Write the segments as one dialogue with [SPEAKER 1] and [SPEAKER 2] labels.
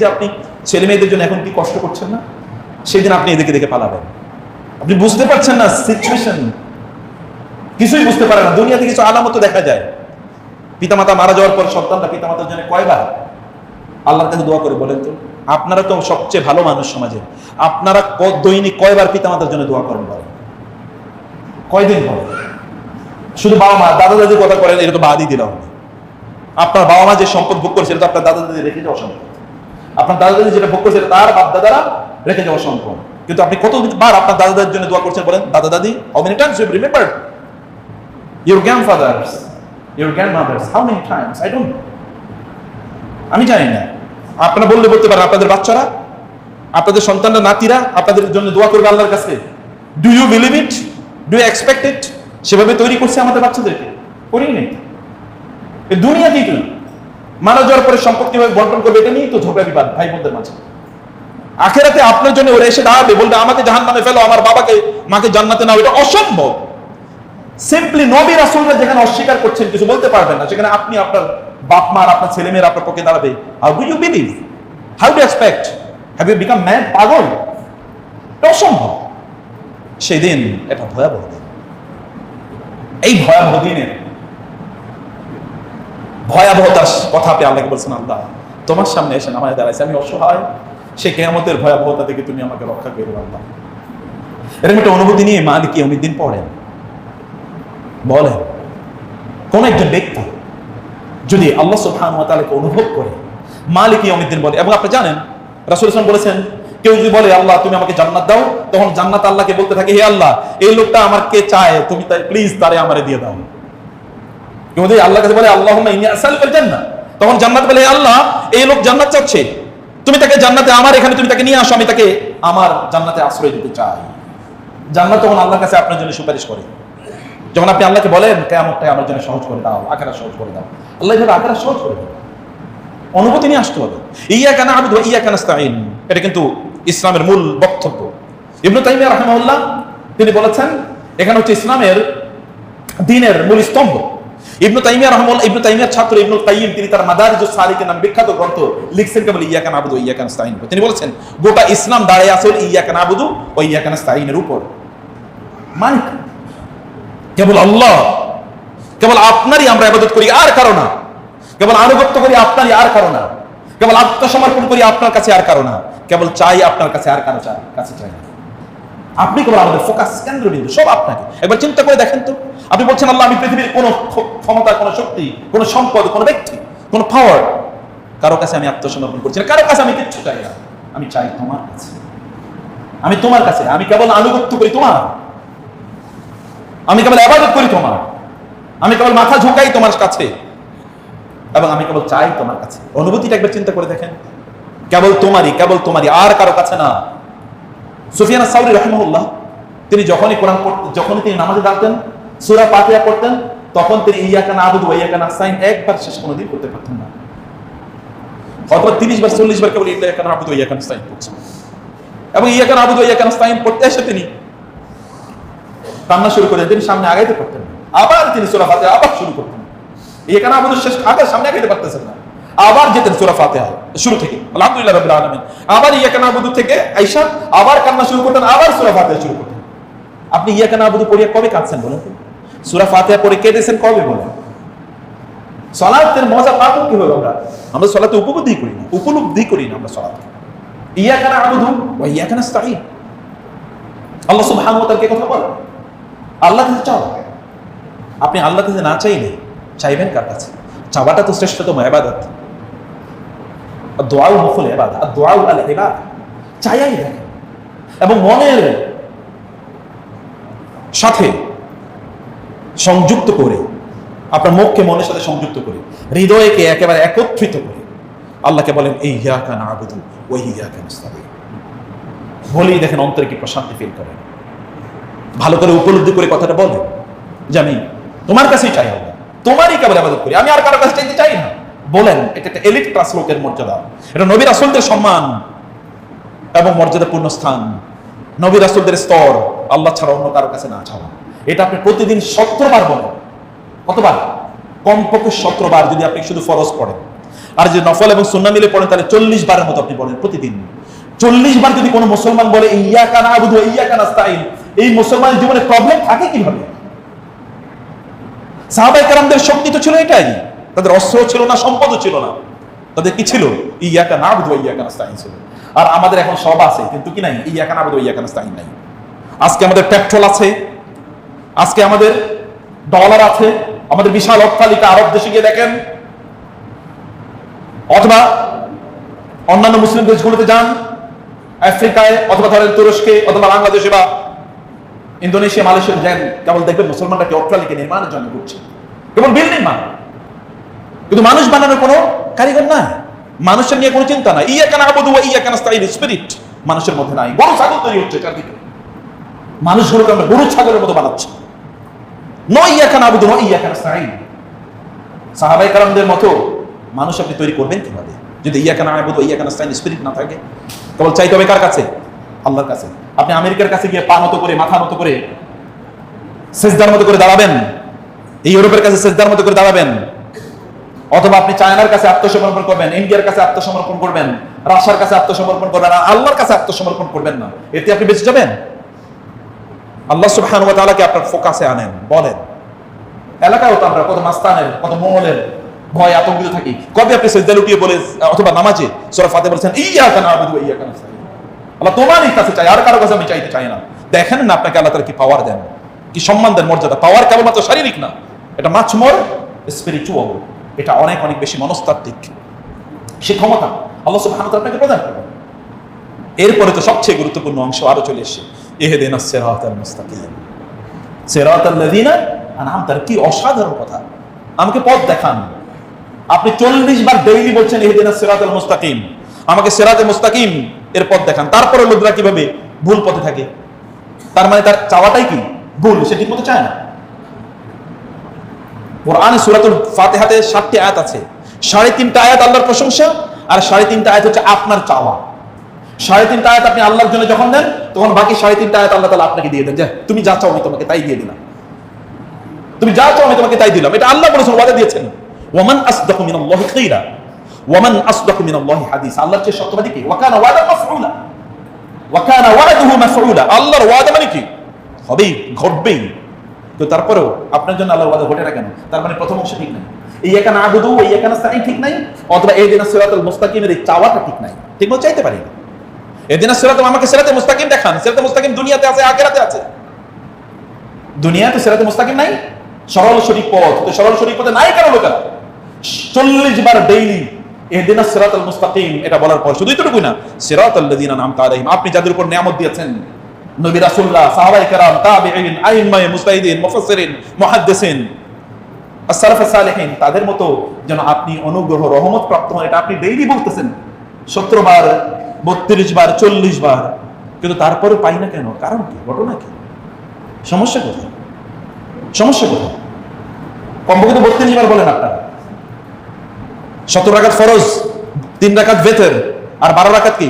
[SPEAKER 1] যে আপনি ছেলে মেয়েদের জন্য এখন কি কষ্ট করছেন না? সেই সেদিন আপনি এদিকে দেখে পালাবেন। আপনি বুঝতে পারছেন না সিচুয়েশন কিছুই বুঝতে পারে না। দুনিয়াতে কিছু আলামত দেখা যায়। পিতামাতা মারা যাওয়ার পর সন্তানটা পিতামাতার জন্য কয়বার? আল্লাহর কাছে দোয়া করে বলেন তো। আপনারা তো সবচেয়ে ভালো মানুষ সমাজে আপনারা দৈনিক কয়বার পিতামাতার জন্য দোয়া করেন বলেন? কয়দিন বলেন? শুধু বাবা মা, দাদা দাদির কথা করেন এটা তো বাদই দিলাম। আপনার বাবা মা যে সম্পদ ভোগ করছে, এটা তো আপনার দাদা দাদি রেখে যাওয়া সম্পদ আপনার দাদা দাদি যেটা ভোগ করছে তার বাপ দাদারা রেখে যাওয়া সম্ভব। কিন্তু আপনি কতবার আপনার দাদা দাদির জন্য দোয়া করছেন বলেন, দাদা, দাদি how many times you remember your grandfathers your grandmothers how many times I don't আমি জানি না। আপনারা বললে বলতে পারেন, আপনাদের বাচ্চারা, আপনাদের সন্তানরা, নাতিরা, আপনাদের জন্য দোয়া করবে আল্লাহর কাছে। Do you believe it do you expect it সেভাবে তৈরি করছে আমাদের বাচ্চাদেরকে। করিনি নেই। এ দুনিয়াতেই তো মারা যাওয়ার পরে সম্পদ কীভাবে বন্টন করবে, এটা নিয়েই তো ঝগড়া বিবাদ ভাই বোনদের মাঝে। আখেরাতে আপনার জন্য ওরা এসে দাঁড়াবে, বলবে, আমাকে জাহান নামে ফেলো, আমার বাবাকে, মাকে জান্নাতে নাও। এটা অসম্ভব। সিম্পলি নবী রাসূলরা যেখানে অস্বীকার করছেন, কিছু বলতে পারবেন না। সেখানে আপনি আপনার বাপ মার আপনার ছেলে মেয়ের আপনার পক্ষে দাঁড়াবে। How do you believe how do expect have you become man পাগল? এটা অসম্ভব। সেদিন এটা ভয়াবহ এই ভয়াবহ দিনের ভয়াবহতার কথা আপনি আল্লাহকে বলছেন আল্লাহ তোমার সামনে এসে নামায় দাঁড়াইছে, আমি অসহায়। সে কেয়ামতের ভয়াবহতা থেকে তুমি আমাকে রক্ষা করো আল্লাহ। এরকম একটা অনুভূতি নিয়ে মালিক অনেকদিন পড়েন বলেন কোন একজন ব্যক্তি যদি আল্লাহ সুবহান ওয়া তাআলাকে অনুভব করে মালিক ইয়াউমিদ্দিন বলে এবং আপনি জানেন, রাসূল সাল্লাল্লাহু বলেছেন, কেউ যদি বলে, আল্লাহ, তুমি আমাকে জান্নাত দাও, তখন জান্নাত আল্লাহকে বলতে থাকে, হে আল্লাহ, এই লোকটা আমাকে চায়, তুমি তাই প্লিজ তারে আমারে দিয়ে দাও। কেউ যদি আল্লাহর কাছে বলে আসআলুকাল জান্নাহ তখন জান্নাত বলে আল্লাহ, এই লোক জান্নাত চাচ্ছে। তুমি তাকে জান্নাতে আমার, এখানে তুমি তাকে নিয়ে আসো, আমি তাকে আমার জান্নাতে আশ্রয় দিতে চাই। জান্নাত তখন আল্লাহর কাছে আপনার জন্য সুপারিশ করে। যখন আপনি আল্লাহকে বলেন কেমনটাই আমার জন্য সহজ করে দাও আকারা সহজ করে দাও। আল্লাহ এভাবে আকারা সহজ করে দাও অনুভূতি নিয়ে আসতে হবে। ইয়া কেন আবিদ ইয়া কেন স্তাইন এটা কিন্তু ইসলামের মূল বক্তব্য। ইবনু তাইমিয়া রাহমাহুল্লাহ তিনি বলেছেন, এখানে হচ্ছে ইসলামের দিনের মূল স্তম্ভ। ইবনু তাইমিয়া রহমুল্লাহ, ইবনু তাইমিয়ার ছাত্র ইবনু কাইয়িম তিনি তার মাদারিজুস সালিকের নাম বিখ্যাত গ্রন্থ লিখছেন কেবল ইয়া কেন আবুদু ইয়া কেন স্তাইন তিনি বলেছেন, গোটা ইসলাম দাঁড়িয়ে আছে ইয়া কেন আবুদু ও ইয়া কেন স্তাইনের উপর মানে কেবল আল্লাহ, কেবল আপনারই আমরা আবাদত করি, আর কারও না। কেবল আনুগত্য করি, আপনারই আর কারও না। কেবল আত্মসমর্পণ করি, আপনার কাছে আর কারও না। কেবল চাই, আপনার কাছে আর কারও চাই কাছে চাই না। আপনি কেবল আমাদের ফোকাস কেন্দ্রবিন্দু সব আপনাকে। একবার চিন্তা করে দেখেন তো। আপনি বলছেন, আল্লাহ, আমি পৃথিবীর কোনো ক্ষমতা, কোনো শক্তি, কোনো সম্পদ, কোনো ব্যক্তি, কোনো পাওয়ার কারও কাছে আমি আত্মসমর্পণ করছি না। কারও কাছে আমি কিচ্ছু চাই না। আমি চাই তোমার কাছে। আমি তোমার কাছে। আমি কেবল আনুগত্য করি তোমার। আমি কেবল আবাদত করি তোমার। আমি কেবল মাথা ঝুঁকাই তোমার কাছে। এবং আমি কেবল চাই তোমার কাছে। অনুভূতিটা একবার চিন্তা করে দেখেন। কেবল তোমারই কেবল তোমারই, আর কারও কাছে না। সুফিয়ান সাউরি রহমুল্লাহ তিনি যখনই কোরআন পড়তেন যখনই তিনি নামাজে দাঁড়াতেন, সুরা পাতিয়া করতেন তখন তিনি ইয়াকান আবুদ ইয়াকান আসাইন একবার শেষ কোনোদিন করতে পারতেন না। অথবা তিরিশ বার, চল্লিশ বার কেবল ইয়াকান আবুদ ইয়াকান আসাইন করছেন এবং ইয়াকান আবুদ ইয়াকান আসাইন পড়তে এসে তিনি কান্না শুরু করে তিনি সামনে আগাইতে পারতেন আবার তিনি সুরা ফাতে আবার শুরু করতেন। এখানে আমাদের শেষ আবার সামনে আগাইতে পারতেছেন না। আবার যেতেন সুরা ফাতে শুরু থেকে। আলহামদুলিল্লাহ রবিল আলমিন। আবার ইয়াকান আবুদু থেকে আইসা আবার কান্না শুরু করতেন, আবার সুরা ফাতে শুরু করতেন। আপনি ইয়াকান আবুদু পড়িয়া কবে কাঁদছেন বলেন? সুরা ফাতে পড়ে কেঁদেছেন কবে বলেন? সলাতের মজা পাবো কীভাবে আমরা? আমরা সলাতে উপলব্ধি করি না, উপলব্ধি করি না আমরা সলাতে। ইয়াকান আবুদু ওয়া ইয়াকান আস্তাইন আল্লাহ সুবহানাহু ওয়া তাআলা কে কথা বলেন আল্লাহ কাছে চাও? আপনি আল্লাহ কাছে না চাইলে চাইবেন কার কাছে? চাওয়াটা তো শ্রেষ্ঠতম এবাদত আর দোয়াও নফল এবাদ আর দোয়াও আল এবাদ চাইয়াই এবং মনের সাথে সংযুক্ত করে, আপনার মুখকে মনের সাথে সংযুক্ত করে, হৃদয়কে একেবারে একত্রিত করে, আল্লাহকে বলেন এই হিয়াকা না আবুদু ওই হিয়াকা নাস্তাবিন বলেই দেখেন অন্তরে কি প্রশান্তি ফিল করেন। ভালো করে উপলব্ধি করে কথাটা বলেন, যে আমি তোমার কাছেই চাই আল্লাহ। তোমারই কেবল আবাদত করি। আমি আর কারও কাছে চাইতে চাই না। বলেন, এটা একটা এলিট ক্লাস লোকের মর্যাদা। এটা নবী রাসুলদের সম্মান এবং মর্যাদাপূর্ণ স্থান। নবী আসলদের স্তর, আল্লাহ ছাড়া অন্য কারও কাছে না চাওয়া এটা আপনি প্রতিদিন সত্তরবার বলেন। কতবার? কমপক্ষে সতেরো বার যদি আপনি শুধু ফরজ পড়েন। আর যে নফল এবং সুন্না মিলে পড়েন, তাহলে চল্লিশ বারের মতো আপনি পড়েন প্রতিদিন। চল্লিশ বার যদি কোনো মুসলমান বলে ইয়া কানা আবুদু ইয়া কানা স্তাইন এই মুসলমানের জীবনে প্রবলেম থাকে কীভাবে? সাহাবাই কারামদের শক্তি তো ছিল এটাই। তাদের অস্ত্র ছিল না, সম্পদও ছিল না। তাদের কি ছিল? ইয়াকা না বুধ ইয়াকা নাস্তাইন ছিল। আর আমাদের এখন সব আছে, কিন্তু কি নাই? ইয়াকা না বুধ ইয়াকা নাস্তাইন নাই। আজকে আমাদের পেট্রোল আছে, আজকে আমাদের ডলার আছে, আমাদের বিশাল অট্টালিকা আরব দেশে গিয়ে দেখেন। অথবা অন্যান্য মুসলিম দেশগুলোতে যান, আফ্রিকায়, অথবা ধরেন তুরস্কে, অথবা বাংলাদেশে বা ইন্দোনেশিয়া মালয়েশিয়া যান, কেবল দেখবেন মুসলমানরা কি অট্টালিকা নির্মাণের জন্য করছে কেবল বিল্ডিং মানে কিন্তু মানুষ বানানোর কোনো কারিগর নাই। মানুষের নিয়ে কোনো চিন্তা নাই। ইয়া কেন আবুদু ইয়া কেন স্থায়ী স্পিরিট মানুষের মধ্যে নাই। গরু, ছাগল তৈরি হচ্ছে চারদিকে মানুষগুলোকে আমরা গরু, ছাগলের মতো বানাচ্ছি। নয় ইয়া কেন আবুদু নয় ইয়া কেন স্থায়ী সাহাবাই কালামদের মতো মানুষ আপনি তৈরি করবেন কীভাবে? যদি ইয়া কেন আবুদু, ইয়া কেন স্থায়ী স্পিরিট না থাকে, কেবল চাইতে হবে কার কাছে? আল্লাহর কাছে। আপনি আমেরিকার কাছে গিয়ে পা নত করে, মাথা নত করে, সেজদার মতো করে দাঁড়াবেন। এই ইউরোপের কাছে সেজদার মতো করে দাঁড়াবেন। অথবা আপনি চায়নার কাছে আত্মসমর্পণ করবেন, ইন্ডিয়ার কাছে আত্মসমর্পণ করবেন, রাশিয়ার কাছে আত্মসমর্পণ করবেন, আর আল্লাহর কাছে আত্মসমর্পণ করবেন না। এতে আপনি বেঁচে যাবেন? আল্লাহ সুবহান ওয়া তাআলাকে আপনার ফোকাসে আনেন, বলেন এলাকাও তো আমরা কত মাস্তানের, কত মহলের ভয় আতঙ্কিত থাকি। কবে আপনি সেজদা লুটিয়ে বলে, অথবা নামাজে সূরা ফাতিহা বলেছেন, ইয়াকা না'বুদু ওয়া ইয়াকা নাস্তাইন আল্লাহ তোমারই কাছে চাই আর কারও কাছে আমি চাইতে চাই না। দেখেন না আপনাকে আল্লাহ তাআলা কি পাওয়ার দেন, কি সম্মান দেন মর্যাদা। পাওয়ার কেবলমাত্র শারীরিক না, এটা মাছমর স্পিরিচুয়াল এটা অনেক অনেক বেশি মনস্তাত্ত্বিক। সে ক্ষমতা, আল্লাহ সুবহানাহু ওয়া আপনাকে প্রদান করবেন। এরপরে তো সবচেয়ে গুরুত্বপূর্ণ অংশ আরও চলে এসেছে। ইহদিনাস সিরাতাল মুস্তাকিম। সিরাতাল লাযিনা আনআমতার, কি অসাধারণ কথা। আমাকে পথ দেখান। আপনি চল্লিশ বার ডেইলি বলছেন ইহদিনাস সিরাতাল মুস্তাকিম। আমাকে সিরাতে মুস্তাকিম এর পথ দেখান। তারপরে লোকরা কীভাবে ভুল পথে থাকে? তার মানে তার চাওয়াটাই কি? ভুল, সে ঠিক মতো চায় না। কোরআনে সুরাতুল ফাতিহাতে সাতটি আয়াত আছে। সাড়ে তিনটা আয়াত আল্লাহর প্রশংসা আর সাড়ে তিনটা আয়াত হচ্ছে আপনার চাওয়া। সাড়ে তিনটা আয়াত আপনি আল্লাহর জন্য যখন দেন তখন বাকি সাড়ে তিনটা আয়াত আল্লাহ তালা আপনাকে দিয়ে দেন। যে তুমি যা চাও আমি তোমাকে তাই দিয়ে দিলাম। তুমি যা চাও আমি তোমাকে তাই দিলাম। এটা আল্লাহ বলেছেন, ওয়াদা দিয়েছেন। ওয়ামান আসদাকু মিনাল্লাহি খাইরা ওয়ামান আসদাকু মিনাল্লাহি হাদিস। আল্লাহর চেয়ে সত্যবাদী কি? ওয়াকানা ওয়াদা মাফউলা। ওয়াকানা ওয়াদাহু মাফউলা। আল্লাহর ওয়াদা মানে কি? হবেই, ঘটবেই। তো তারপরেও আপনার জন্য আল্লাহর ওয়াদা ঘটে না কেন? তার মানে প্রথম অংশ ঠিক নাই। এই একানা আবুদু, এই একানা সাই ঠিক নাই? অথবা এই দিন সিরাতুল মুস্তাকিমের এই চাওয়াটা ঠিক নাই। ঠিক মতো চাইতে পারি এই দিন সিরাতুল, আমাকে সিরাতে মুস্তাকিম দেখান। সিরাতে মুস্তাকিম দুনিয়াতে আছে, আখিরাতে আছে। দুনিয়াতে সিরাতে মুস্তাকিম নাই? সরল সঠিক পথ। তো সরল সঠিক পথে নাই কেন লোকেরা? চল্লিশ বার ডেইলি এদিন সিরাতুল মুস্তাকিম, এটা বলার পর শুধুই তো টুকুই না সিরাতুল লাযিনা নামতা আলাইহিম, আপনি যাদের উপর নিয়ামত দিয়েছেন নবী রাসূলুল্লাহ, সাহাবায়ে কেরাম, তাবিঈন, আইম্মায়ে মুস্তাহিদিন মুফাসসিরিন, মুহাদ্দিসিন, আসসালাফ সালেহিন, তাদের মতো যেন আপনি অনুগ্রহ, রহমত প্রাপ্ত হন, এটা আপনি ডেইলি বলতেছেন। সতেরো বার, বত্রিশ বার, চল্লিশ বার, কিন্তু তারপরে পাই না কেন? কারণ কি? ঘটনা কি? সমস্যা কোথায়? সমস্যা কোথায়? কমপক্ষে তো বত্রিশ বার বলেন আপনারা। সতেরো রাখাত ফরজ, তিন রাখাত বেতের আর বারো রাখাত কি?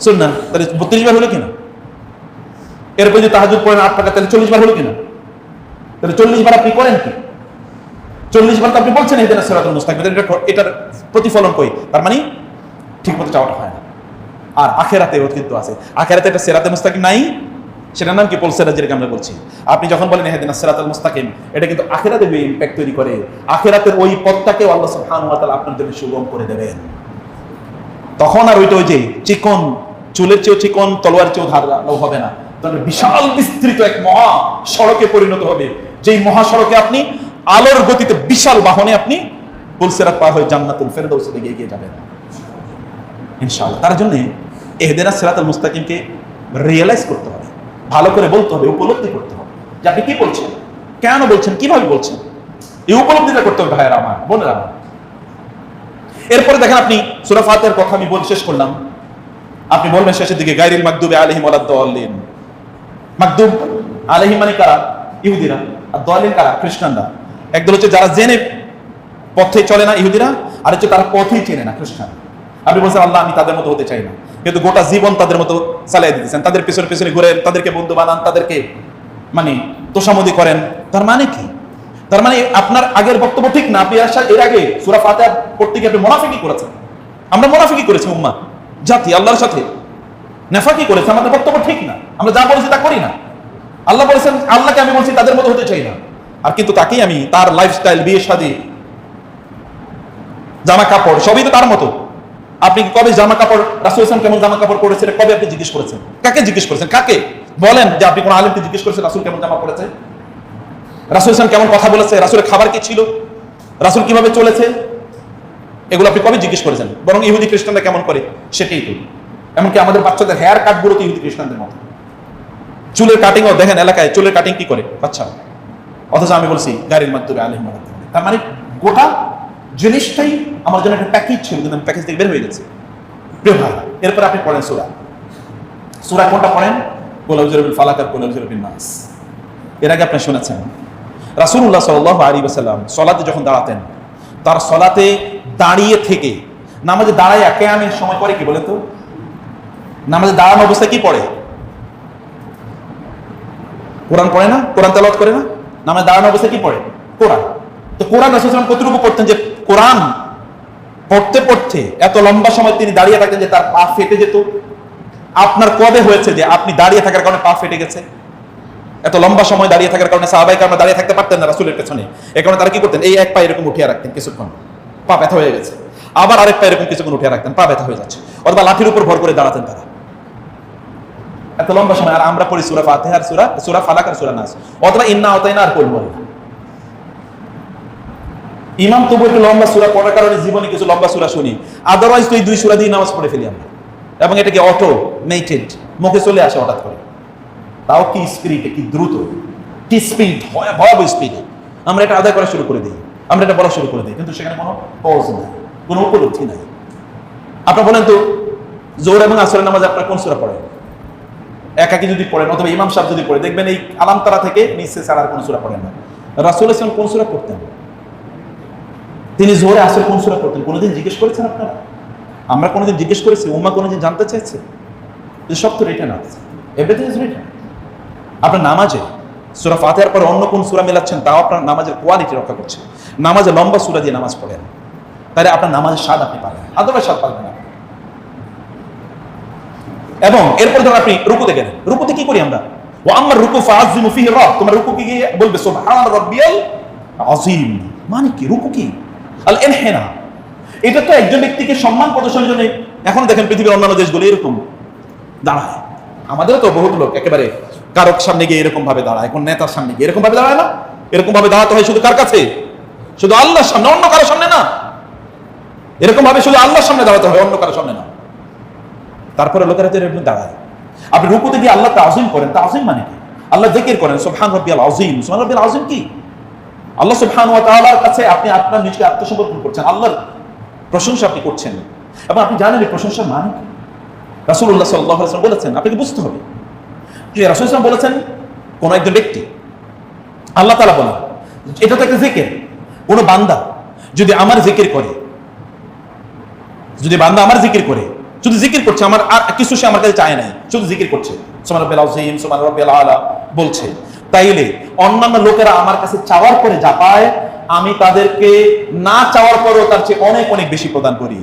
[SPEAKER 1] শুন না তাহলে বত্রিশ বার হলো কিনা? এরপর যদি তাহাজুদ পড়েন আট টাকা তাহলে চল্লিশ বার হলো কিনা? তাহলে চল্লিশ বার আপনি করেন কি? চল্লিশ বার তো আপনি বলছেন, এই দিন সেরাতুল মুস্তাকিম, এটা এটার প্রতিফলন কই? তার মানে ঠিক মতো চাওয়াটা হয় না। আর আখেরাতে ও কিন্তু আছে। আখেরাতে একটা সেরাতে মুস্তাকিম নাই, সেটার নাম কি? পলসেরা, যেটাকে আমরা বলছি। আপনি যখন বলেন হেদিন সেরাতুল মুস্তাকিম এটা কিন্তু আখেরাতে ইম্প্যাক্ট তৈরি করে। আখেরাতের ওই পথটাকে আল্লাহ সুবহানাহু ওয়া তাআলা আপনার জন্য সুগম করে দেবেন। তখন আর ওইটা ওই যে চিকন চুলের চেয়েও চিকন তলোয়ার চেয়েও ধারালো হবে না। তবে বিশাল বিস্তৃত এক মহা সড়কে পরিণত হবে। যেই মহাসড়কে আপনি, আলোর গতিতে বিশাল বাহনে আপনি পুলসেরাত পার হয়ে জান্নাতুল ফেরদৌসে দিকে এগিয়ে যাবেন। ইনশাআল্লাহ। তার জন্য এহদেনা সিরাতুল মুস্তাকিমকে রিয়েলাইজ করতে হবে। ভালো করে বলতে হবে, উপলব্ধি করতে হবে। যে আপনি কি বলছেন? কেন বলছেন? কীভাবে বলছেন? এই উপলব্ধিটা করতে হবে ভাইয়েরা আমার, বোনেরা আমার। এরপরে দেখেন আপনি সুরা ফাতের কথা আমি বলে, শেষ করলাম। আপনি বলবেন শেষের দিকে গাইরিল মাকদুবে আলহিম আলাদ্দিন মাকদুব আলহিম মানে কারা? ইহুদিরা। আর দলিন কারা? খ্রিস্টানরা। একদল হচ্ছে যারা জেনে পথে চলে না ইহুদিরা, আর হচ্ছে তারা পথেই চেনে না খ্রিস্টান। আপনি বলছেন, আল্লাহ, আমি তাদের মতো হতে চাই না। কিন্তু গোটা জীবন তাদের মতো চালিয়ে দিতেছেন। তাদের পেছনে পেছনে ঘুরেন, তাদেরকে বন্ধু বানান, তাদেরকে মানে তোষামদি করেন। তার মানে কি? তার মানে আপনার আগের বক্তব্য ঠিক না। আপনি এর আগে সুরা ফাতিহা পড়তে গিয়ে আপনি মোনাফিকি করেছেন। আমরা মোনাফিকি করেছি উম্মা জাতি, আল্লাহর সাথে নেফাকি করেছে, আমাদের বক্তব্য ঠিক না। আমরা যা বলেছি তা করি না। আল্লাহ বলেছেন, আল্লাহকে আমি বলছি, তাদের মতো হতে চাই না। আর কিন্তু তাকেই আমি তার লাইফস্টাইল বিয়ে শাদী জামা কাপড়, সবই তো তার মতো। আপনি কবে জামা কাপড়, রাসুল ইসলাম কেমন জামা কাপড় পরেছে কবে আপনি জিজ্ঞেস করেছেন? কাকে জিজ্ঞেস করেছেন? কাকে? বলেন যে আপনি কোন আলিমকে জিজ্ঞেস করেছেন, রাসুল কেমন জামা পড়েছে রাসুল ইসলাম কেমন কথা বলেছে? রাসুলের খাবার কি ছিল? রাসুল কীভাবে চলেছে? এগুলো আপনি কবে জিজ্ঞেস করেছেন? বরং ইহুদি খ্রিস্টানরা কেমন করে? সেটাই তো। এমনকি আমাদের বাচ্চাদের হেয়ার কাটগুলো তো ইহুদি খ্রিস্টানদের মতো। চুলের কাটিংও দেখেন এলাকায়, চুলের কাটিং কি করে? আচ্ছা অথচ আমি বলছি, গাড়ির মাধ্যমে, আলিম তার মানে গোটা জিনিসটাই আমার জন্য একটা প্যাকেজ ছিল, কিন্তু প্যাকেজ থেকে বের হয়ে গেছে। এরপর আপনি পড়েন সুরা। সুরা কোনটা পড়েন? গোলাউজরবিল ফালাক আর গোলাউজরবিল নাস। এর আগে আপনি শুনেছেন রাসুল্লাহ সাল আলী সাল্লাম সলাতে যখন দাঁড়াতেন, তার সলাতে দাঁড়িয়ে থেকে। নামাজে দাঁড়ায় কেয়ামের সময় পরে কি বলে তো? নামাজে দাঁড়ানো অবস্থায় কি পড়ে? কোরআন পড়ে না? কোরআন তেলাওয়াত করে না? নামাজে দাঁড়ানো অবস্থায় কি পড়ে? কোরআন। তো কোরআন রাসুলাম কতটুকু পড়তেন যে কোরআন পড়তে পড়তে এত লম্বা সময় তিনি দাঁড়িয়ে থাকতেন যে তার পা ফেটে যেত? আপনার কবে হয়েছে যে আপনি দাঁড়িয়ে থাকার কারণে পা ফেটে গেছে? এত লম্বা সময় দাঁড়িয়ে থাকার কারণে সাহাবাই কারণে দাঁড়িয়ে থাকতে পারতেন না রাসুলের পেছনে। এ কারণে তারা কি করতেন? এই এক পা এরকম উঠিয়ে রাখতেন কিছুক্ষণ। পা ব্যথা হয়ে গেছে। আবার আরেক পা এরকম কিছুক্ষণ উঠে রাখতেন, পা ব্যথা হয়ে যাচ্ছে। অথবা লাঠির উপর ভর করে দাঁড়াতেন তারা। এত লম্বা সময়, আর আমরা পড়ি সুরা ফাতেহার সুরা সুরা ফালাক আর সুরা নাস। অথবা ইন্না অতাইনা আর পড়ব ইমাম তবু একটু লম্বা সুরা পড়ার কারণে জীবনে কিছু লম্বা সুরা শুনি। আদারওয়াইজ তো এই দুই সুরা দিয়ে নামাজ পড়ে ফেলি আমরা। এবং এটাকে অটো মেটেড মুখে চলে আসে হঠাৎ করে। তাও কি স্পিরিটে কি দ্রুত, কি স্পিড ভয়াবহ স্পিডে আমরা এটা আদায় করা শুরু করে দিই। আমরা এটা বলা শুরু করে দিই, কিন্তু সেখানে কোনো পজ নাই, কোনো উপলব্ধি নাই। আপনার বলেন তো জোর এবং আসরের নামাজ আপনার কোন সুরা পড়েন? একাকি যদি পড়েন, অথবা ইমাম সাহেব যদি পড়ে, দেখবেন এই আলামতারা থেকে নিচে ছাড়া আর কোন সুরা পড়েন না। রাসুল ইসলাম কোন সুরা পড়তেন? তিনি জোরে আসর কোন সুরা পড়তেন? কোনোদিন জিজ্ঞেস করেছেন আপনারা? আমরা কোনোদিন জিজ্ঞেস করেছি, উম্মা কোনোদিন জানতে চাইছে যে সব তো রিটার্ন আছে। এভরিথিং ইজ রিটার্ন আপনার নামাজে, সুরা ফাতেহার পরে অন্য কোন সুরা মেলাচ্ছেন, তাও আপনার নামাজের কোয়ালিটি রক্ষা করছে নামাজে লম্বা সুরা দিয়ে নামাজ পড়েন। তাহলে আপনার নামাজের স্বাদ আপনি পাবেন। আদবের স্বাদ পাবেন না। এবং এরপর যখন আপনি রুকুতে গেলেন। রুকুতে কি করি আমরা? ও আমার রুকু ফিহি রব। তোমার রুকু কি গিয়ে বলবে? সুবহান আযীম। মানে কি? রুকু কি? আল ইনহিনা এটা তো একজন ব্যক্তিকে সম্মান প্রদর্শনের জন্য এখন দেখেন পৃথিবীর অন্যান্য দেশগুলো এরকম। দাঁড়ায়। আমাদেরও তো বহুত লোক একেবারে কারক সামনে গিয়ে এরকম ভাবে দাঁড়ায় এখন নেতার সামনে গিয়ে এরকম ভাবে দাঁড়ায় না। এরকম ভাবে দাঁড়াতে হয় শুধু কার কাছে? শুধু আল্লাহর সামনে, অন্য কারোর সামনে না। এরকম ভাবে শুধু আল্লাহর সামনে দাঁড়াতে হয় অন্য কারোর সামনে না। তারপরে লোকেরা তো এরকম দাঁড়ায়। আপনি রুকুতে গিয়ে আল্লাহ তাজিম করেন, তাজিম মানে কি? আল্লাহ জিকির করেন, সুবহান রাব্বিয়াল আযীম। সুবহান রাব্বিয়াল আযীম কি? আল্লাহ সুবহান ওয়া তাআলার কাছে আপনি আপনার নিজকে আত্মসমর্পণ করছেন, আল্লাহর প্রশংসা আপনি করছেন। এবং আপনি জানেন এই প্রশংসা মানে কি? রাসূলুল্লাহ সাল্লাল্লাহু আলাইহি ওয়াসাল্লাম বলেছেন, আপনাকে বুঝতে হবে। যে রাসূল সাল্লাল্লাহু বলেছেন, কোন একজন ব্যক্তি, আল্লাহ তাআলা বলেন, এটা তো একটা জিকির। কোন বান্দা যদি আমার জিকির করে, যদি বান্দা আমার জিকির করে, শুধু জিকির করছে, আমার আর কিছু সে আমার কাছে চায় নাই, শুধু জিকির করছে। সোমান রব্বিল সুমান রব্বিল বলছে, তাইলে অন্যান্য লোকেরা আমার কাছে চাওয়ার পরে যা পায়, আমি তাদেরকে না চাওয়ার পরেও তার চেয়ে অনেক অনেক বেশি প্রদান করি।